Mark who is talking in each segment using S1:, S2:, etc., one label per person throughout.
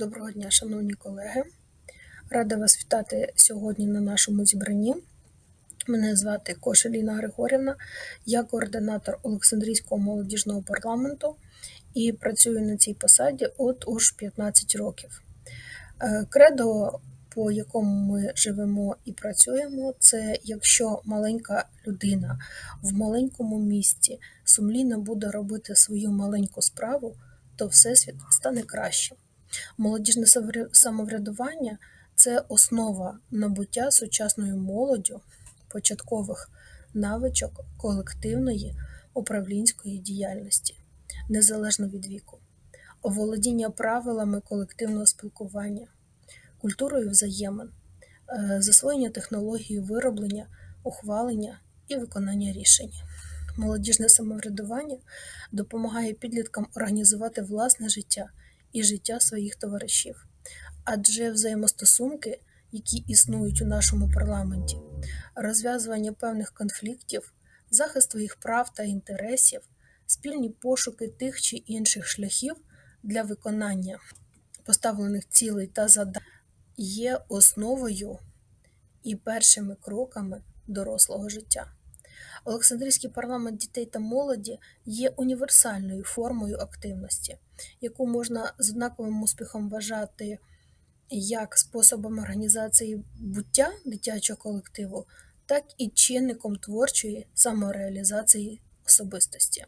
S1: Доброго дня, шановні колеги. Рада вас вітати сьогодні на нашому зібранні. Мене звати Коша Ліна Григорівна, я координатор Олександрійського молодіжного парламенту і працюю на цій посаді от уж 15 років. Е, Кредо, по якому ми живемо і працюємо, це якщо маленька людина в маленькому місті сумлінно буде робити свою маленьку справу, то Всесвіт стане кращим. Молодіжне самоврядування це основа набуття сучасною молоддю початкових навичок колективної управлінської діяльності, незалежно від віку, оволодіння правилами колективного спілкування, культурою взаємин, е, засвоєння технології вироблення, ухвалення і виконання рішень. Молодіжне самоврядування допомагає підліткам організувати власне життя і життя своїх товаришів. Адже взаємостосунки, які існують у нашому парламенті, розв'язування певних конфліктів, захист своїх прав та інтересів, спільні пошуки тих чи інших шляхів для виконання поставлених цілей та завдань є основою і першими кроками дорослого життя. Олександрійський парламент дітей та молоді є універсальною формою активності, яку можна з однаковим успіхом вважати як способом організації буття дитячого колективу, так і чинником творчої самореалізації особистості.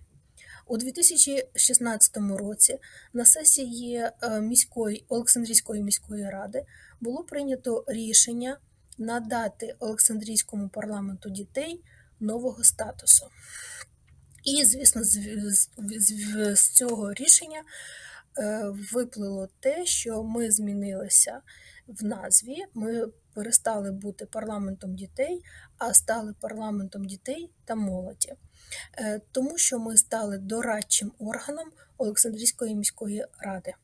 S1: У 2016 році на сесії е, міської Олександрійської міської ради було прийнято рішення надати Олександрійському парламенту дітей нового статусу. І, звісно, з, з, з, з цього рішення е, виплило те, що ми змінилися в назві. Ми перестали бути парламентом дітей, а стали парламентом дітей та молоді. Е, Тому що ми стали дорадчим органом Олександрійської міської ради.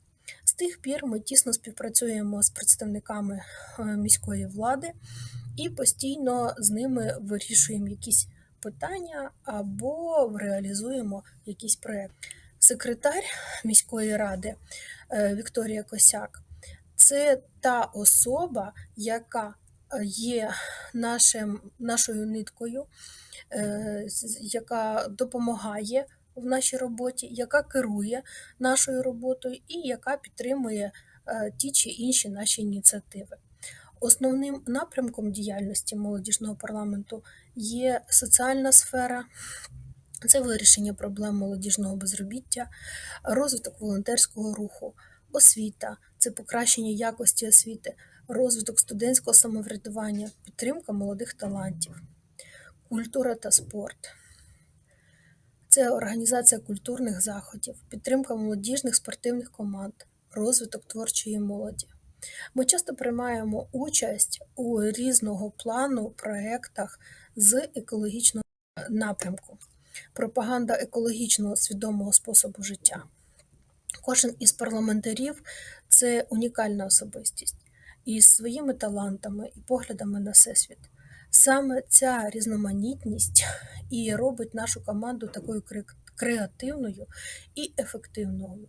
S1: З тих пір ми тісно співпрацюємо з представниками е, міської влади і постійно з ними вирішуємо якісь питання або реалізуємо якийсь проєкт. Секретар міської ради е, Вікторія Косяк це та особа, яка є нашим, нашою ниткою, е, яка допомагає в нашій роботі, яка керує нашою роботою і яка підтримує е, ті чи інші наші ініціативи. Основним напрямком діяльності молодіжного парламенту є соціальна сфера, це вирішення проблем молодіжного безробіття, розвиток волонтерського руху, освіта, це покращення якості освіти, розвиток студентського самоврядування, підтримка молодих талантів, культура та спорт. Це організація культурних заходів, підтримка молодіжних спортивних команд, розвиток творчої молоді. Ми часто приймаємо участь у різного плану проєктах з екологічного напрямку, пропаганда екологічного свідомого способу життя. Кожен із парламентарів це унікальна особистість із своїми талантами і поглядами на всесвіт. Саме ця різноманітність і робить нашу команду такою креативною і ефективною.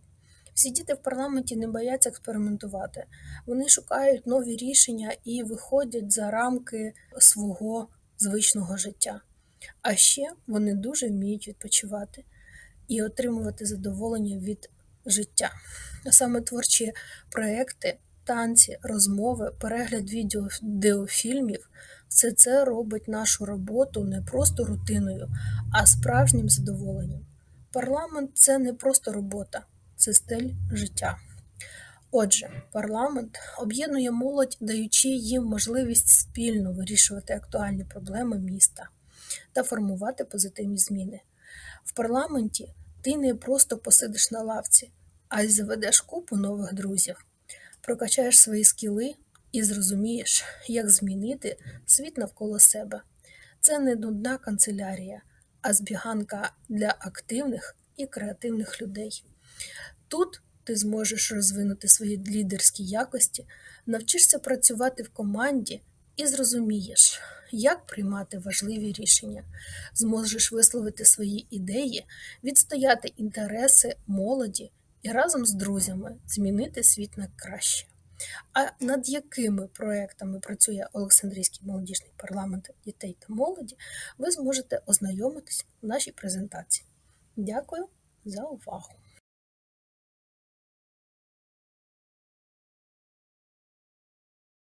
S1: Всі діти в парламенті не бояться експериментувати. Вони шукають нові рішення і виходять за рамки свого звичного життя. А ще вони дуже вміють відпочивати і отримувати задоволення від життя. Саме творчі проекти, танці, розмови, перегляд відеофільмів все це робить нашу роботу не просто рутиною, а справжнім задоволенням. Парламент це не просто робота, це стиль життя. Отже, парламент об'єднує молодь, даючи їм можливість спільно вирішувати актуальні проблеми міста та формувати позитивні зміни. В парламенті ти не просто посидиш на лавці, а й заведеш купу нових друзів, прокачаєш свої скіли і зрозумієш, як змінити світ навколо себе. Це не нудна канцелярія, а збіганка для активних і креативних людей. Тут ти зможеш розвинути свої лідерські якості, навчишся працювати в команді і зрозумієш, як приймати важливі рішення, зможеш висловити свої ідеї, відстояти інтереси молоді і разом з друзями змінити світ на краще. А над якими проектами працює Олександрійський молодіжний парламент дітей та молоді, ви зможете ознайомитись в нашій презентації. Дякую за увагу!